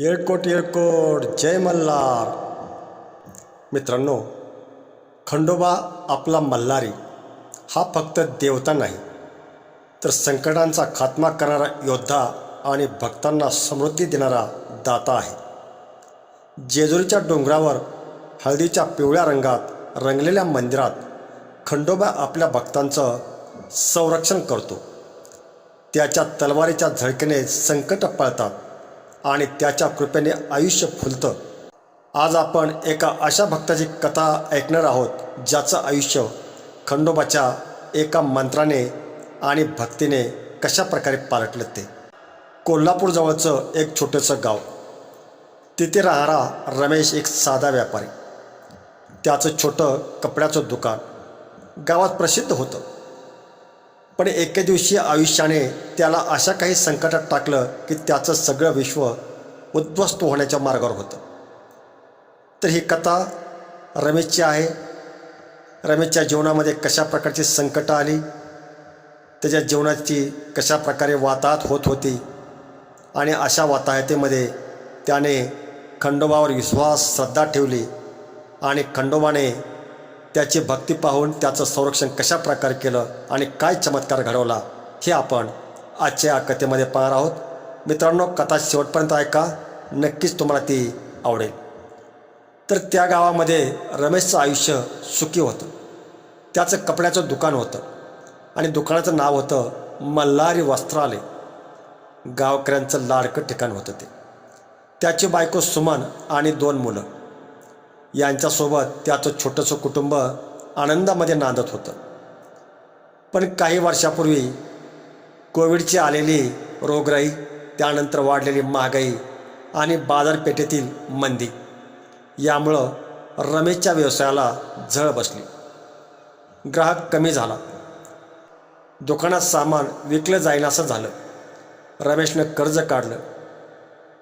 येळकोट येळकोट जय मल्हार. मित्रांनो खंडोबा आपला मल्हारी. हा फक्त देवता नाही तर संकटांचा खात्मा करणारा योद्धा आणि भक्तांना समृद्धी देणारा दाता आहे. जेजुरीच्या डोंगरावर हळदीच्या पिवळ्या रंगात रंगलेल्या मंदिरात खंडोबा आपल्या भक्तांचं संरक्षण करतो. त्याच्या तलवारीच्या झळकेने संकट पळतात. आणि त्याच्या कृपेने आयुष्य फुलतं. आज आपण एका अशा भक्ताची कथा ऐकणार आहोत ज्याचं आयुष्य खंडोबाच्या एका मंत्राने आणि भक्तीने कशा प्रकारे पालटलं ते. कोल्हापूरजवळचं एक छोटंसं गाव. तिथे राहणारा रमेश एक साधा व्यापारी. त्याचं छोटं कपड्याचं दुकान. गावात प्रसिद्ध होतं. पण एके दिवशी आयुष्याने त्याला अशा काही संकटात टाकलं की त्याचं सगळं विश्व उद्ध्वस्त होण्याच्या मार्गावर होतं. तर ही कथा रमेशची आहे. रमेशच्या जीवनामध्ये कशा प्रकारची संकटं आली? त्याच्या जीवनाची कशा प्रकारे वाताहत होत होती? आणि अशा वाताहतीमध्ये त्याने खंडोबावर विश्वास श्रद्धा ठेवली आणि खंडोबाने त्याची भक्ती पाहून त्याचं संरक्षण कशा प्रकारे केलं आणि काय चमत्कार घडवला हे आपण आजच्या कथेमध्ये पाहणार आहोत. मित्रांनो कथा शेवटपर्यंत ऐका. नक्कीच तुम्हाला ती आवडेल. तर त्या गावामध्ये रमेशचं आयुष्य सुखी होतं. त्याचं कपड्याचं दुकान होतं आणि दुकानाचं नाव होतं मल्हारी वस्त्रालय. गावकऱ्यांचं लाडकं ठिकाण होतं ते. त्याची बायको सुमन आणि दोन मुलं. यांच्यासोबत त्याचं छोटंसं कुटुंब आनंदामध्ये नांदत होतं. पण काही वर्षापूर्वी कोविडची आलेली रोगराई त्यानंतर वाढलेली महागाई आणि बाजारपेठेतील मंदी यामुळं रमेशच्या व्यवसायाला झळ बसली. ग्राहक कमी झाला. दुकानात सामान विकलं जाईल असं झालं. रमेशनं कर्ज काढलं.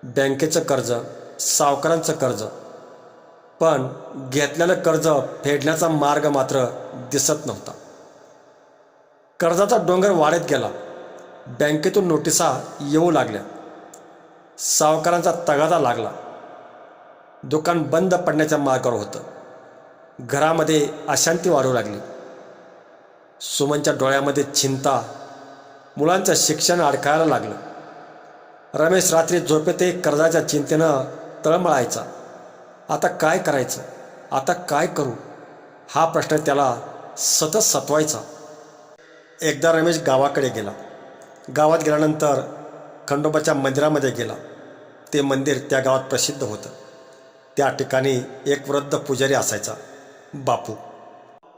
बँकेचं कर्ज सावकारांचं कर्ज पण घेतलेलं कर्ज फेडण्याचा मार्ग मात्र दिसत नव्हता. कर्जाचा डोंगर वाढत गेला. बँकेतून नोटिसा येऊ लागल्या. सावकारांचा तगादा लागला. दुकान बंद पडण्याच्या मार्गावर होतं. घरामध्ये अशांती वाढू लागली. सुमनच्या डोळ्यामध्ये चिंता मुलांचं शिक्षण अडकायला लागलं. रमेश रात्री झोपेते कर्जाच्या चिंतेनं तळमळायचा. आता काय करायचं? आता काय करू? हा प्रश्न त्याला सतत सतवायचा एकदा रमेश गावाकडे गेला. गावात गेल्यानंतर खंडोबाच्या मंदिरामध्ये गेला. ते मंदिर त्या गावात प्रसिद्ध होतं. त्या ठिकाणी एक वृद्ध पुजारी असायचा बापू.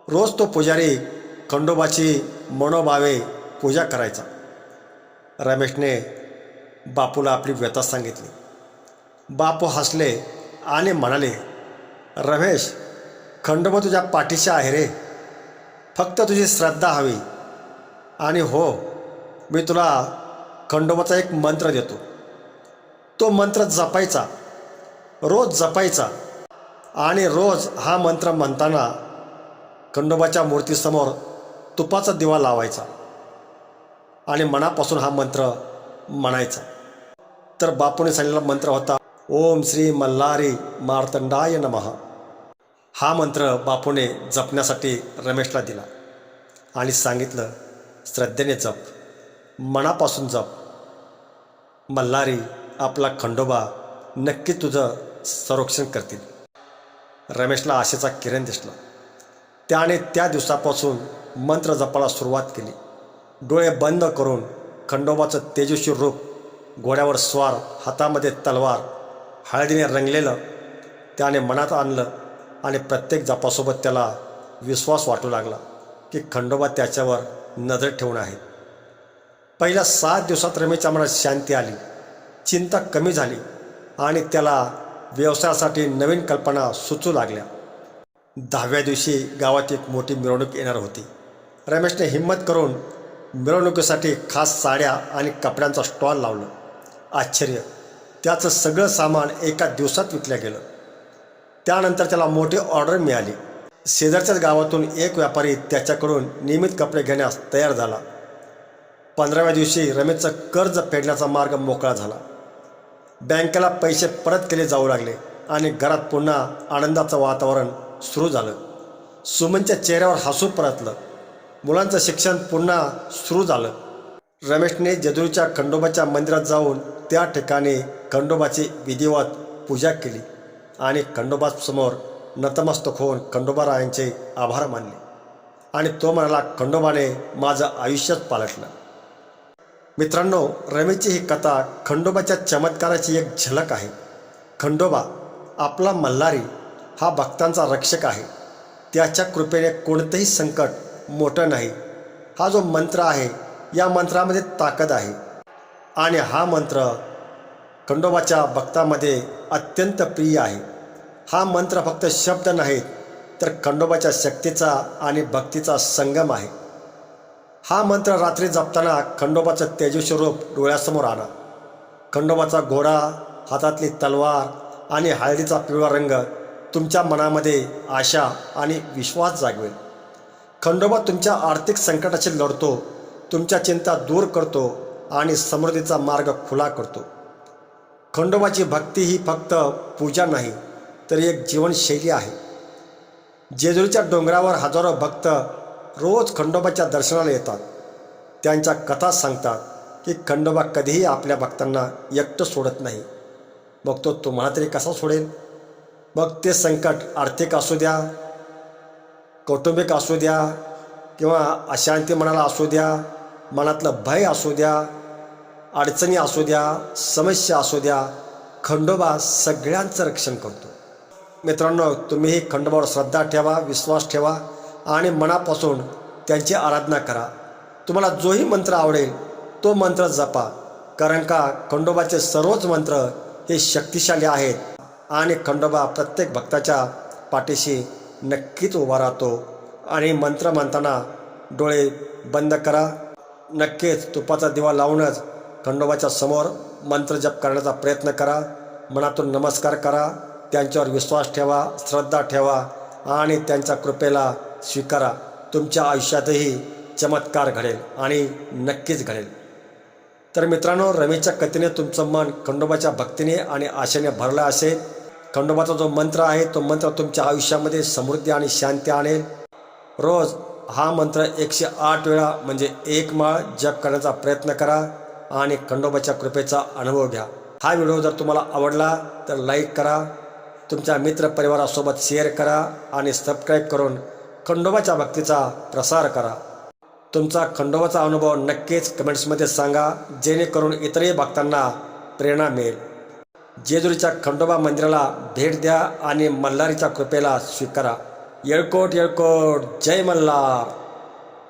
रोज तो पुजारी खंडोबाची मनोभावे पूजा करायचा. रमेशने बापूला आपली व्यथा सांगितली. बापू हसले आणि म्हणाले रमेश खंडोबा तुझ्या पाठीशी आहे रे. फक्त तुझी श्रद्धा हवी. आणि हो मी तुला खंडोबाचा एक मंत्र देतो. तो मंत्र जपायचा. रोज जपायचा. आणि रोज हा मंत्र म्हणताना खंडोबाच्या मूर्तीसमोर तुपाचा दिवा लावायचा. आणि मनापासून हा मंत्र म्हणायचा. तर बापूने सांगितलेला मंत्र होता ओम श्री मल्हारी मार्तंडाय नमः. हा मंत्र बापूने जपण्यासाठी रमेशला दिला आणि सांगितलं श्रद्धेने जप मनापासून जप. मल्हारी आपला खंडोबा नक्की तुझं संरक्षण करतील. रमेशला आशेचा किरण दिसला. त्याने त्या दिवसापासून मंत्र जपायला सुरुवात केली. डोळे बंद करून खंडोबाचं तेजस्वी रूप घोड्यावर स्वार हातामध्ये तलवार हळदीने रंगलेलं त्याने मनात आणलं आणि प्रत्येक जपासोबत त्याला विश्वास वाटू लागला की खंडोबा त्याच्यावर नजर ठेवून आहे पहिल्या सात दिवसात रमेशच्या मनात शांती आली चिंता कमी झाली आणि त्याला व्यवसायासाठी नवीन कल्पना सुचू लागल्या. दहाव्या दिवशी गावात एक मोठी मिरवणूक येणार होती. रमेशने हिंमत करून मिरवणुकीसाठी खास साड्या आणि कपड्यांचा स्टॉल लावलं. आश्चर्य! त्याचं सगळं सामान एका दिवसात विकलं गेलं. त्यानंतर त्याला मोठी ऑर्डर मिळाली. शेजारच्याच गावातून एक व्यापारी त्याच्याकडून नियमित कपडे घेण्यास तयार झाला. पंधराव्या दिवशी रमेशचं कर्ज फेडण्याचा मार्ग मोकळा झाला. बँकेला पैसे परत केले जाऊ लागले आणि घरात पुन्हा आनंदाचं वातावरण सुरू झालं. सुमनच्या चेहऱ्यावर हसू परतलं. मुलांचं शिक्षण पुन्हा सुरू झालं. रमेशने जदूरच्या खंडोबाच्या मंदिरात जाऊन त्या ठिकाणी खंडोबाची विधिवत पूजा केली आणि खंडोबासमोर नतमस्तक होऊन खंडोबारायांचे आभार मानले. आणि तो म्हणाला खंडोबाने माझं आयुष्यच पालटलं. मित्रांनो रमेशची ही कथा खंडोबाच्या चमत्काराची एक झलक आहे. खंडोबा आपला मल्हारी हा भक्तांचा रक्षक आहे. त्याच्या कृपेने कोणतंही संकट मोठं नाही. हा जो मंत्र आहे या मंत्रामध्ये ताकद आहे. आणि हा मंत्र खंडोबाच्या भक्तामध्ये अत्यंत प्रिय आहे. हा मंत्र फक्त शब्द नाहीत तर खंडोबाच्या शक्तीचा आणि भक्तीचा संगम आहे. हा मंत्र रात्री जपताना खंडोबाचं तेजस्वरूप डोळ्यासमोर आणा. खंडोबाचा घोडा हातातली तलवार आणि हळदीचा पिवळा रंग तुमच्या मनामध्ये आशा आणि विश्वास जागवेल. खंडोबा तुमच्या आर्थिक संकटाशी लढतो तुमच्या चिंता दूर करतो आणि समृद्धीचा मार्ग खुला करतो. खंडोबाची भक्ती ही फक्त पूजा नाही तर एक जीवनशैली आहे. जेजुरीच्या डोंगरावर हजारो भक्त रोज खंडोबाच्या दर्शनाला येतात. त्यांच्या कथा सांगतात की खंडोबा कधीही आपल्या भक्तांना एकटं सोडत नाही. मग तो तुम्हाला तरी कसा सोडेल? मग ते संकट आर्थिक असू द्या कौटुंबिक असू द्या किंवा अशांती मनाला असू द्या मनातलं भय असू द्या अडचणी असू द्या समस्या असू द्या खंडोबा सगळ्यांचं रक्षण करतो. मित्रांनो तुम्हीही खंडोबावर श्रद्धा ठेवा विश्वास ठेवा आणि मनापासून त्यांची आराधना करा. तुम्हाला जोही मंत्र आवडेल तो मंत्र जपा. कारण का खंडोबाचे सर्वच मंत्र हे शक्तिशाली आहेत आणि खंडोबा प्रत्येक भक्ताच्या पाठीशी नक्कीच उभा राहतो. आणि मंत्र म्हणताना डोळे बंद करा. नक्कीच तुपाचा दिवा लावूनच खंडोबाच्या समोर मंत्र जप करण्याचा प्रयत्न करा. मनातून नमस्कार करा. त्यांच्यावर विश्वास ठेवा श्रद्धा ठेवा आणि त्यांच्या कृपेला स्वीकारा. तुमच्या आयुष्यातही चमत्कार घडेल आणि नक्कीच घडेल. तर मित्रांनो रमेशच्या कथेने तुमचं मन खंडोबाच्या भक्तीने आणि आशेने भरलं असेल. खंडोबाचा जो मंत्र आहे तो मंत्र तुमच्या आयुष्यामध्ये समृद्धी आणि शांती आणेल. रोज हा मंत्र एकशे आठ वेळा म्हणजे एक माळ जप करण्याचा प्रयत्न करा आणि खंडोबाच्या कृपेचा अनुभव घ्या. हा व्हिडिओ जर तुम्हाला आवडला तर लाईक करा तुमच्या मित्रपरिवारासोबत शेअर करा आणि सबस्क्राईब करून खंडोबाच्या भक्तीचा प्रसार करा. तुमचा खंडोबाचा अनुभव नक्कीच कमेंट्समध्ये सांगा जेणेकरून इतरही भक्तांना प्रेरणा मिळेल. जेजुरीच्या खंडोबा मंदिराला भेट द्या आणि मल्हारीच्या कृपेला स्वीकारा. येळकोट येळकोट जय मल्हार